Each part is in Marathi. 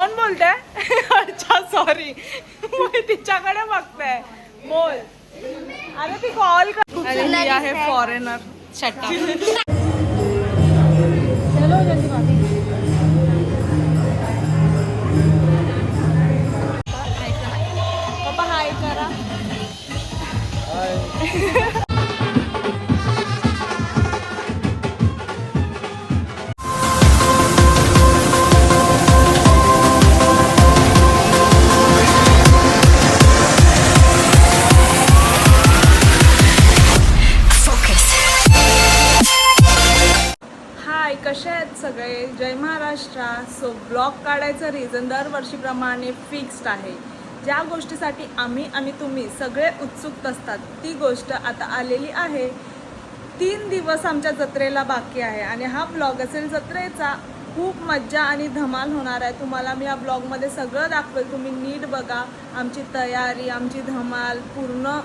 कोण बोलते अच्छा सॉरी तिच्याकडे बघते बोल. अरे ती कॉल कर. आहे फॉरेनर पप्पा महाराष्ट्रा सो ब्लॉग काढायचं रिझन दरवर्षीप्रमाणे फिक्स्ड आहे. ज्या गोष्टीसाठी आम्ही आणि तुम्ही सगळे उत्सुक असतात ती गोष्ट आता आलेली आहे. तीन दिवस आमच्या जत्रेला बाकी आहे आणि हा ब्लॉग असेल जत्रेचा खूप मज्जा आणि धमाल होणार आहे. तुम्हाला मी या ब्लॉगमध्ये सगळं दाखवेल. तुम्ही नीट बघा आमची तयारी आमची धमाल पूर्ण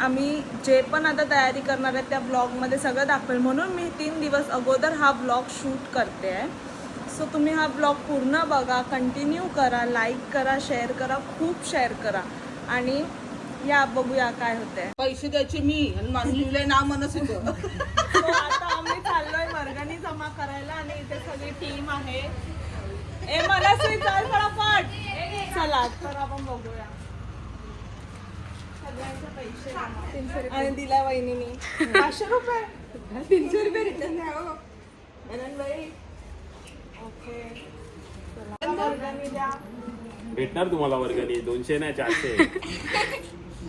आम्ही जे पण आता तयारी करणार आहे त्या ब्लॉगमध्ये सगळं दाखवेल. म्हणून मी तीन दिवस अगोदर हा ब्लॉग शूट करते. आहे सो तुम्ही हा ब्लॉग पूर्ण बघा कंटिन्यू करा लाईक करा शेअर करा खूप शेअर करा. आणि या बघूया काय होतंय. पैसे द्यायचे मी आणि म्हणत होतं. So, आता आम्ही चाललोय वर्गणी जमा करायला आणि इथे सगळी टीम आहे. ए मला चल फटाफट. चला तर आपण बघूया. सगळ्यांचे पैसे. आणि दिल्या वहिनीनी. पाचशे रुपये. तीनशे रुपये रिटर्न द्या हो. आनंदबाई. ओके चला, वर्गणी द्या भेटणार तुम्हाला वर्गणी? दोनशे नाही चारशे.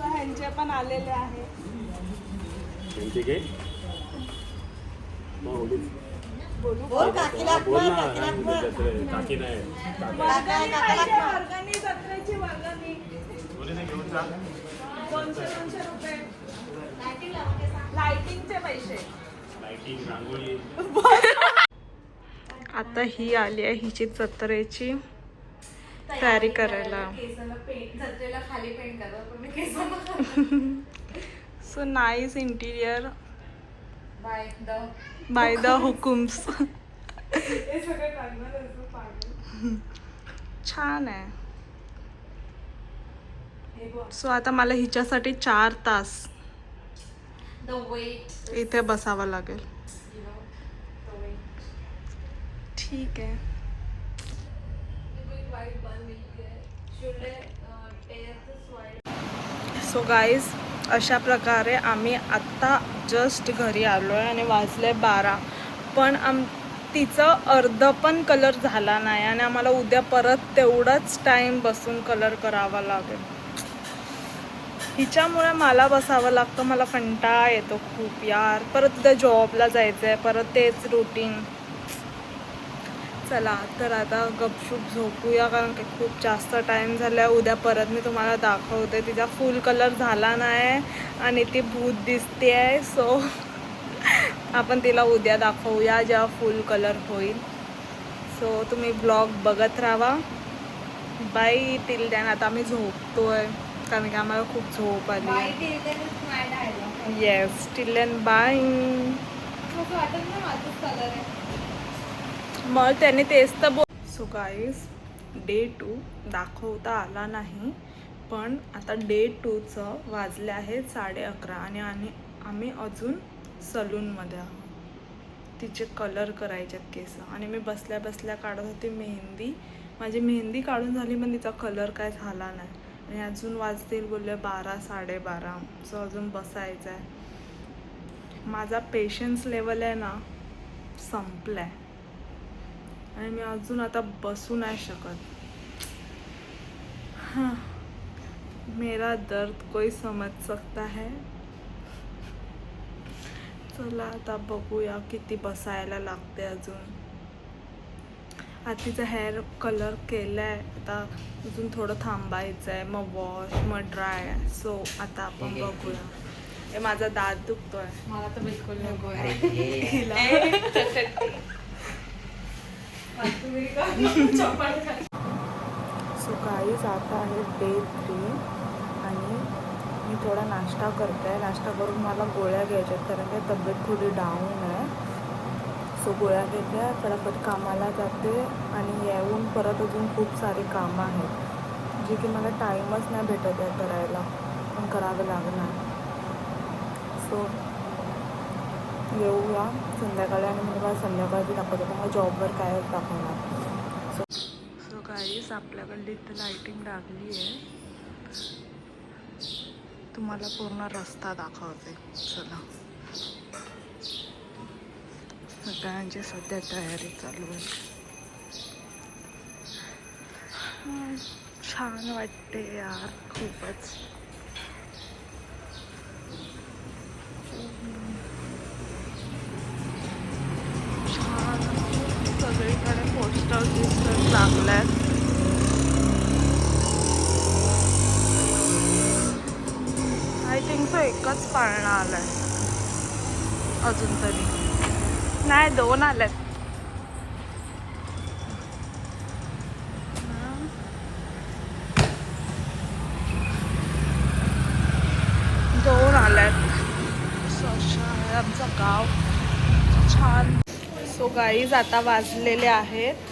ह्यांचे पण आलेले आहे. त्यांची घे. मग ओलीच. बोलू बोल काकीला बोल ना काकीला काय म्हणते जत्रे. काकी नाही. काका. वर्गणी पाहिजे वर्गणी जत्रेची वर्गणी. बोली ना घेऊन जा. दोनशे दोनशे रुपये. लाइटिंगचे पैसे. लाइटिंग रांगोळी. आता ही आली आहे हिची जत्रेची तयारी करायला so nice interior by the हुकुम्स छान आहे. सो आता मला हिच्यासाठी चार तास इथे बसावं लागेल यू नो द वेट ठीक आहे. है सो गाईज अशा प्रकारे आम्ही आत्ता जस्ट घरी आलो आहे आणि वाजले बारा. पण आम तिचं अर्ध पण कलर झाला नाही आणि आम्हाला उद्या परत तेवढाच टाईम बसून कलर करावा लागेल. हिच्यामुळे मला बसावं लागतं मला कंटाळा येतो खूप यार. परत उद्या जॉबला जायचं आहे परत तेच रुटीन चला तर आता गपशूप झोपूया कारण की खूप जास्त टाईम झाला उद्या परत मी तुम्हाला दाखवते. तिचा फुल कलर झाला नाही आणि ती भूत दिसते आहे सो आपण तिला उद्या दाखवूया जेव्हा फुल कलर होईल. सो तुम्ही ब्लॉग बघत राहा. बाय टिल दॅन आता आम्ही झोपतोय. कारण की आम्हाला खूप झोप आली. येस टिल दॅन बाय असं वाटत ना माझाच कलर आहे मग त्याने तेच तर बोल सो गाईज डे टू दाखवता आला नाही पण आता डे टूचं वाजले आहे साडे अकरा आणि आणि आम्ही अजून सलूनमध्ये आहोत. तिचे कलर करायचे आहेत केस. आणि मी बसल्या बसल्या काढत होते मेहंदी. माझी मेहंदी काढून झाली पण तिचा कलर काय झाला नाही. आणि अजून वाजतील बोलले बारा साडेबारा सो अजून बसायचं आहे माझा पेशन्स लेवल आहे ना संपला आहे आणि मी अजून आता बसू नाही शकत. हाँ. मेरा दर्द कोई समझ सकता है? चला आता बघूया किती बसायला लागते अजून. आता तिचा हेअर कलर केला आहे आता अजून थोडं थांबायचं आहे मग वॉश मग ड्राय सो आता आपण बघूया. हे माझा दात दुखतोय. मला तर बिलकुल नको आहे. सो काहीच आता आहे डे थ्री आणि मी थोडा नाश्ता करते. आहे नाश्ता करून मला गोळ्या घ्यायच्या आहेत कारण की तब्येत थोडी डाऊन आहे. सो गोळ्या घेतल्या फटाफट कामाला जाते आणि येऊन परत अजून खूप सारी कामं आहेत जी की मला टाईमच नाही भेटत आहे करायला. पण करावं लागणार. सो येऊया. संध्याकाळी आणि म्हणजे मला संध्याकाळची दाखवते. मला जॉबवर काय दाखवणार. सो सो काहीच आपल्याकडली इथं लाईटिंग लागली आहे. तुम्हाला पूर्ण रस्ता दाखवते. चला. सगळ्यांची सध्या तयारी चालू आहे. छान वाटते यार खूपच. दिसत आय थिंक सो एकच पाळणा आलाय. अजून तरी. नाही दोन आल्यात दोन आल्यात आमचं गाव. छान. सो गाईज आता वाजलेले आहेत.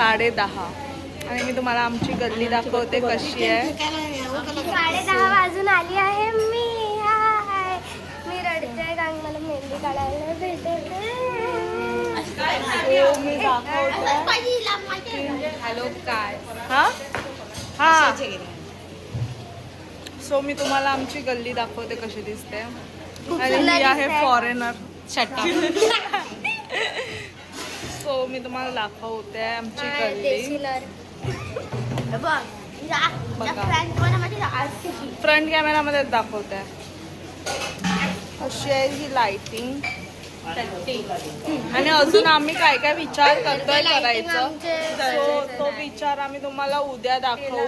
साडे दहा. आणि मी तुम्हाला आमची गल्ली दाखवते कशी आहे. साडे दहा वाजून आली आहे. मी मी रडते. कारण मला मेहंदी काढायला भेटत हो, हॅलो काय? हा? हा. सो मी तुम्हाला आमची गल्ली दाखवते कशी दिसते. आणि ही आहे. फॉरेनर सो मी तुम्हाला दाखवते आमची गल्ली. फ्रंट कॅमेरामध्ये दाखवते. अशी आहे ही लाइटिंग आणि अजून आम्ही काय काय विचार करतोय करायचं? सो तो विचार आम्ही तुम्हाला उद्या दाखवू.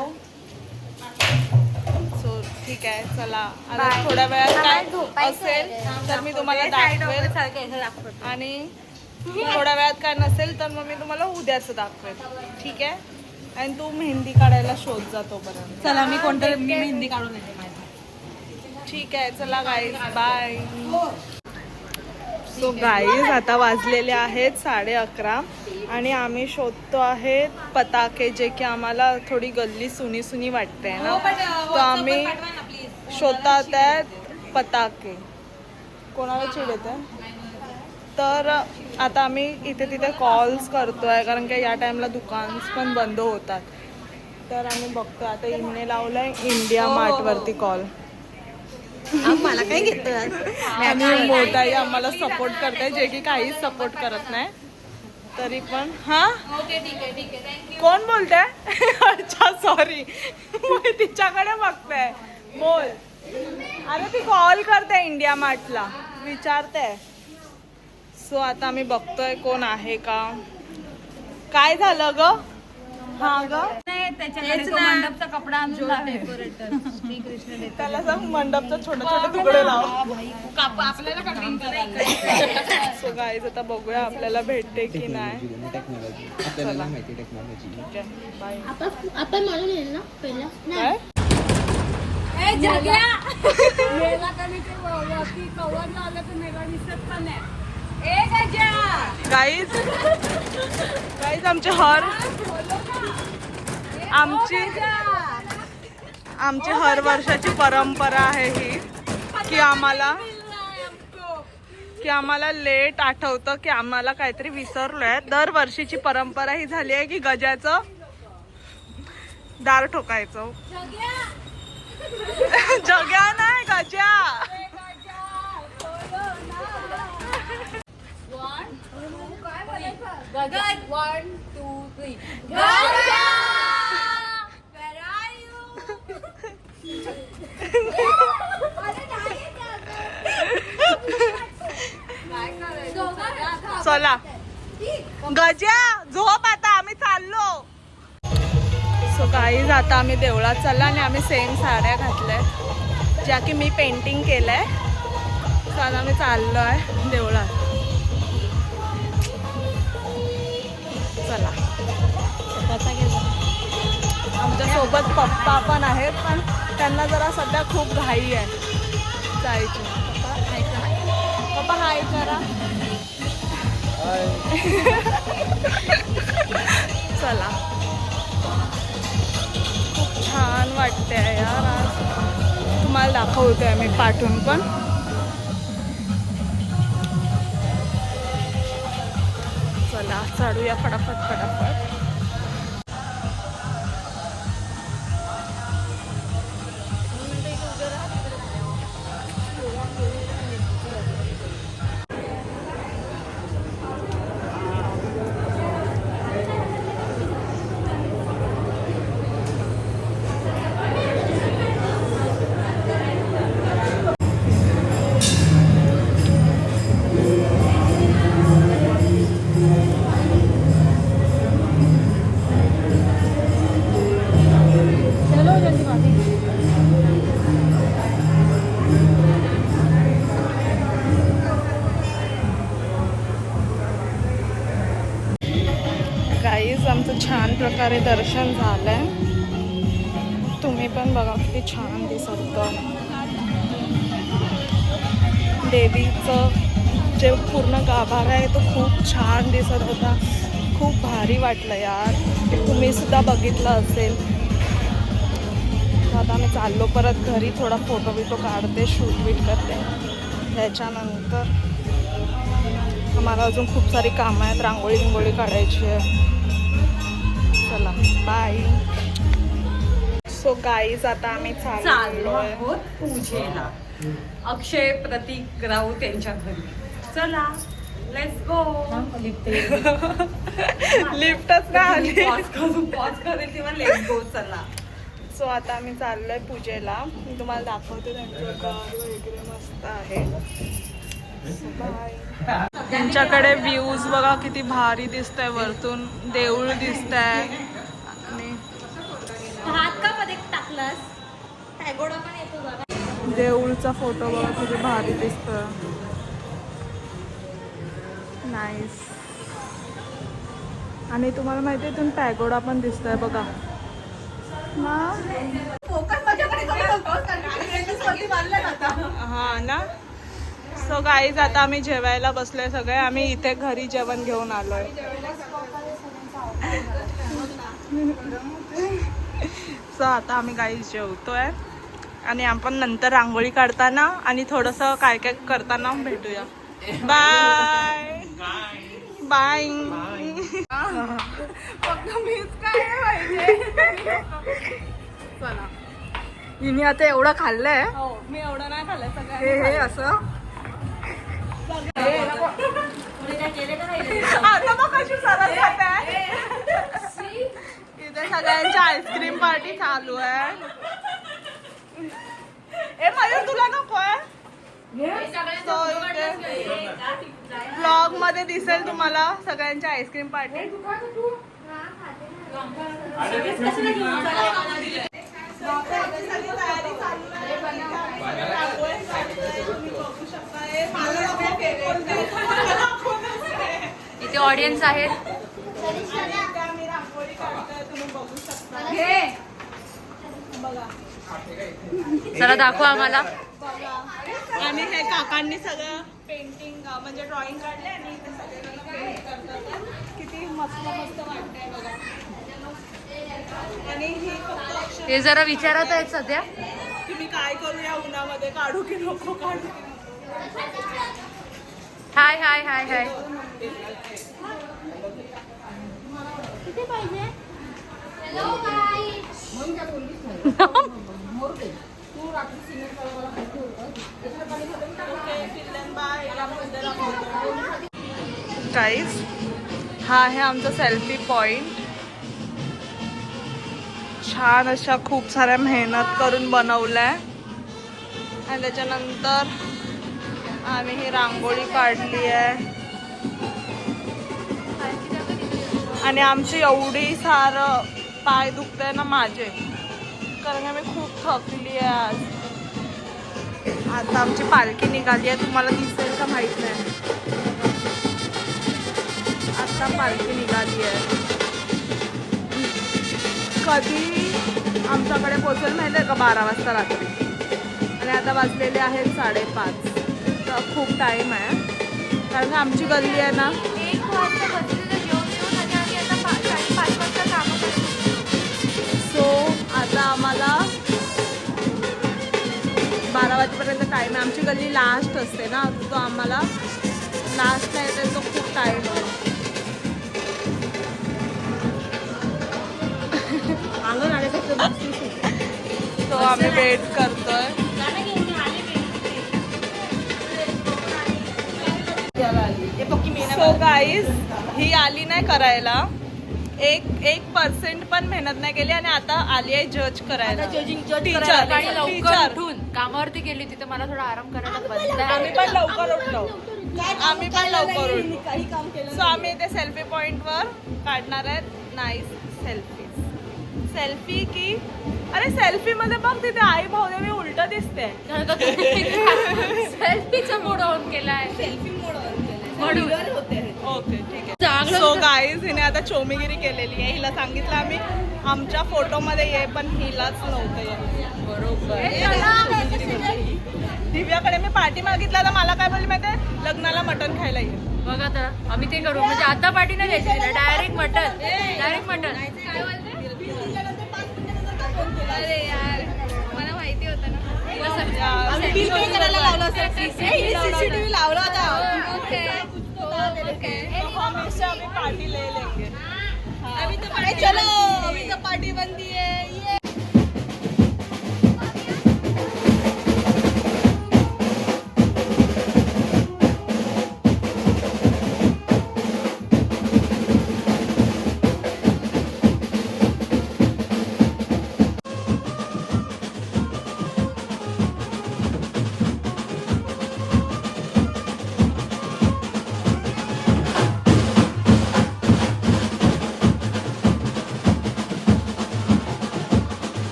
सो ठीक आहे चला. आता Bye. थोड्या वेळात काय असेल. तर मी तुम्हाला दाखवेल. आणि थोड्या वेळात काय नसेल तर मग मी तुम्हाला उद्याच दाखवेल ठीक आहे? आणि तू मेहंदी काढायला शोध जातो पर्यंत चला मी कोणतं मी मेहंदी काढून येते माझी ठीक आहे चला गाईज बाय सो गाईज आता वाजलेले आहेत साडे अकरा आणि आम्ही शोधतो आहे पताके जे की आम्हाला थोडी गल्ली सुनी सुनी वाटते ना. तर आम्ही शोधतात आहेत पताके. कोणाला चिडत आहे? तर आता आम्ही इथे तिथे कॉल्स करतोय कारण की या टाईमला दुकान्स पण बंद होतात. तर आम्ही बघतोय आता इमने लावलाय इंडिया मार्टवरती कॉल मला काय घेतो आणि मोठाई आम्हाला सपोर्ट करते जे की काहीच सपोर्ट करत नाही. तरी पण हा? आहे आहे. कोण बोलते अच्छा सॉरी तिच्याकडे बघते बोल. अरे ती कॉल करते इंडिया मार्टला विचारते. सो आता आम्ही बघतोय कोण आहे का. काय झालं ग? हा ग? त्याच्याकडे तो मंडपचा कपडा आणून लावे. त्याला सांग मंडपचा छोटे छोटे तुकडे लाव. आपल्याला सो गाईज आता बघूया आपल्याला भेटते की नाही. टेक्नॉलॉजी आपल्याला नाही माहिती टेक्नॉलॉजी ठीक आहे आपण म्हणून येईल ना पहिला? गाईज गाईज आमचे हर आमची आमची हर वर्षाची परंपरा आहे ही की आम्हाला की आम्हाला लेट आठवतं की आम्हाला काहीतरी विसरलोय. दरवर्षीची परंपरा ही झाली आहे की गजाचं दार ठोकायचं. जग्या नाही गजा. वन टू थ्री चला. गजा झोप आता आम्ही चाललो. सो गाईज आता आम्ही देवळात चाललो आणि आम्ही सेम साड्या घातल्यात ज्या की मी पेंटिंग केलंय. सो आता आम्ही चाललो आहे देवळात. आमच्यासोबत पप्पा पण आहेत पण त्यांना जरा सध्या खूप घाई आहे. जायची. पप्पा हाय करा. चला. खूप छान वाटते यार आज. तुम्हाला दाखवते मी पाठवून पण. चला चढूया फटाफट फटाफट. खूप छान दिसत होता. खूप भारी वाटलं यार. तुम्ही सुद्धा बघितलं असेल. आता मी चाललो परत घरी थोडा फोटो बिटो काढते शूट बीट करते. त्याच्यानंतर आम्हाला अजून खूप सारी कामं आहेत रांगोळी बिंगोळी काढायची आहे. चला बाय सो गाईज आता आम्ही चाललो चाललो आहोत पूजेला. अक्षय प्रतीक राऊत यांच्या घरी. चला. लेट्स गो लिफ्टच ना आली. पॉज करू करेल तेव्हा लेट्स गो चला. सो आता आम्ही चाललोय पूजेला. मी तुम्हाला दाखवते त्यांचं घर वगैरे मस्त आहे. बाय त्यांच्याकडे व्ह्यूज बघा किती भारी दिसतंय वरतून. देऊळ आणि पण येतो बघा देऊळचा फोटो बघा किती भारी दिसतोय. नाईस आणि तुम्हाला माहिती आहे इथून पॅगोडा पण दिसतोय बघा. हा ना? सो गाईज आता आम्ही जेवायला बसलोय सगळे. आम्ही इथे घरी जेवण घेऊन आलोय. सो आता आम्ही गाईज जेवतोय. आणि आपण नंतर रांगोळी काढताना आणि थोडंसं काय काय करताना भेटूया. Bye bye. फक्त मीच काय पाहिजे चला हिने आता एवढं खाल्लंय. मी एवढं नाही खाल्लं सगळं हे हे असं. आता मग कशी सरळ खात आहे इथे सगळ्यांची आईस्क्रीम पार्टी चालू आहे. ए मयूर तुला नको आहे. ब्लॉगमध्ये दिसेल तुम्हाला सगळ्यांची आईस्क्रीम पार्टी. इथे ऑडियन्स आहेत. जरा दाखवा आम्हाला. आणि हे काकांनी सगळं पेंटिंग म्हणजे ड्रॉइंग काढले आणि इथे करतात. किती मस्त मस्त वाटतंय बघा. आणि ही फक्त अक्षर ते जरा विचारत आहेत सध्या. की मी काय करू या उन्हामध्ये? काढू की नको? काढू हाय हाय हाय हाय. किती पाहिजे? हॅलो बाय गाईज हा आहे आमचा सेल्फी पॉइंट छान अशा खूप साऱ्या मेहनत करून बनवलाय. आणि त्याच्यानंतर आम्ही ही रांगोळी काढली आहे आणि आमची एवढी सारं पाय दुखतंय ना माझे. कारण की मी खूप थकली आहे आज. आता आमची पालखी निघाली आहे तुम्हाला दिसेल का माहीत नाही. आता पालखी निघाली आहे. कधी आमच्याकडे पोचेल माहिती आहे का? बारा वाजता रात्री. आणि आता वाजलेले आहेत साडेपाच. तर खूप टाईम आहे. कारण आमची गल्ली आहे ना वाजता आता आम्हाला बारा वाजेपर्यंत टाईम आहे. आमची गल्ली लास्ट असते ना तो आम्हाला लास्ट नाही तर तो खूप टाईम तो आम्ही वेट करतोय. सो गाईज ही आली नाही करायला. एक एक पर्सेंट पण मेहनत नाही केली आणि आता आली आहे जज करायला. टीचर सकाळी लवकर टीचर उठून कामावरती गेली तिथे मला थोडा आराम करायला बंद आम्ही पण लवकर उठलो. आम्ही पण लवकर उठलो. सो आम्ही इथे सेल्फी पॉइंट वर काढणार आहेत. नाईस सेल्फी सेल्फी की अरे सेल्फी मध्ये बघ तिथे आई भाऊदेवी उलट दिसते. सेल्फीचा मूड ऑन केलाय. म्हणून ओके ठीक आहे. चांगलं सो गाईज हिने आता चोमीगिरी केलेली आहे. हिला सांगितलं आम्ही आमच्या फोटोमध्ये ये पण हिलाच नव्हतं ये. दिव्याकडे मी पार्टी मागितला तर मला काय बोलली माहिती लग्नाला मटण खायला ये. बघा तर आम्ही ते करू. म्हणजे आता पाठी नाही द्यायची तिला. डायरेक्ट मटन डायरेक्ट मटन अरे यार. ना ओके. ओके. हमेशा अभी पार्टी ले लेंगे अभी तो पार्टी चलो अभी तो पार्टी बनती है ये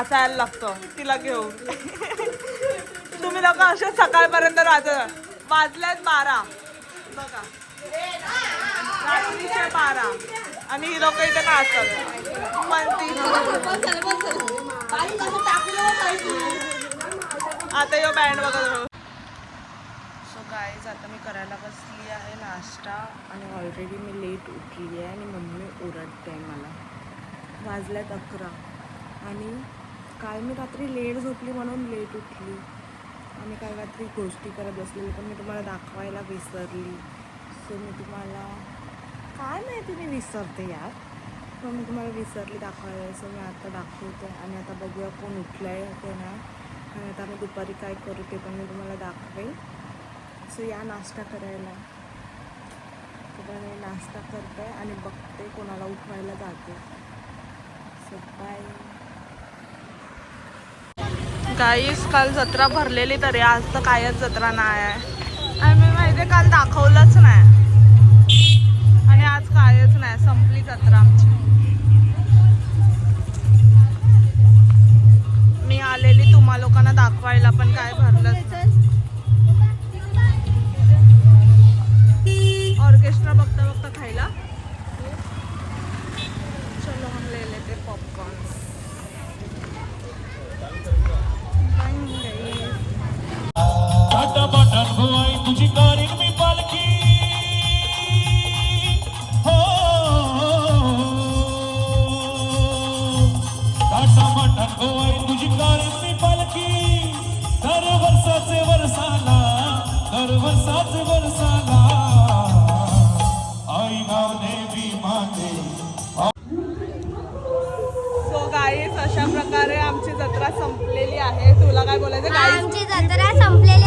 नाचायला लागतं. तिला घेऊन. तुम्ही लोक असे सकाळपर्यंत राहता वाजलेत बारा. बघा. रात्रीचे बारा. आणि ही लोक इथे नाचतात. पण आता यो बँड बघत सो गाईज आता मी करायला बसली आहे नाश्ता आणि ऑलरेडी मी लेट उठली आहे आणि मम्मी ओरडते मला. वाजल्यात अकरा आणि काल मी रात्री लेट झोपली म्हणून लेट उठली. आणि काल रात्री गोष्टी करत बसलेली पण मी तुम्हाला दाखवायला विसरली. सो मी तुम्हाला काय माहिती मी विसरते यार. पण मी तुम्हाला विसरली दाखवायला. सो मी आता दाखवते आणि आता बघूया कोण उठलं आहे ते ना. आणि आता मी दुपारी काय करू ते पण मी तुम्हाला दाखवेल. सो या नाश्ता करायला. तर मी नाश्ता करते आणि बघते कोणाला उठवायला जाते. सो बाय काहीच काल जत्रा भरलेली तरी आज तर कायच जत्रा नाही आहे. आणि मी माहिती काल दाखवलंच नाही. आणि आज कायच नाही संपली जत्रा आमची. मी आलेली तुम्हा लोकांना दाखवायला पण काय भरलंच ऑर्केस्ट्रा बघता बघता खायला. प्रकारे आमची जत्रा संपलेली आहे. तुला काय बोलायचं? आमची जत्रा संपलेली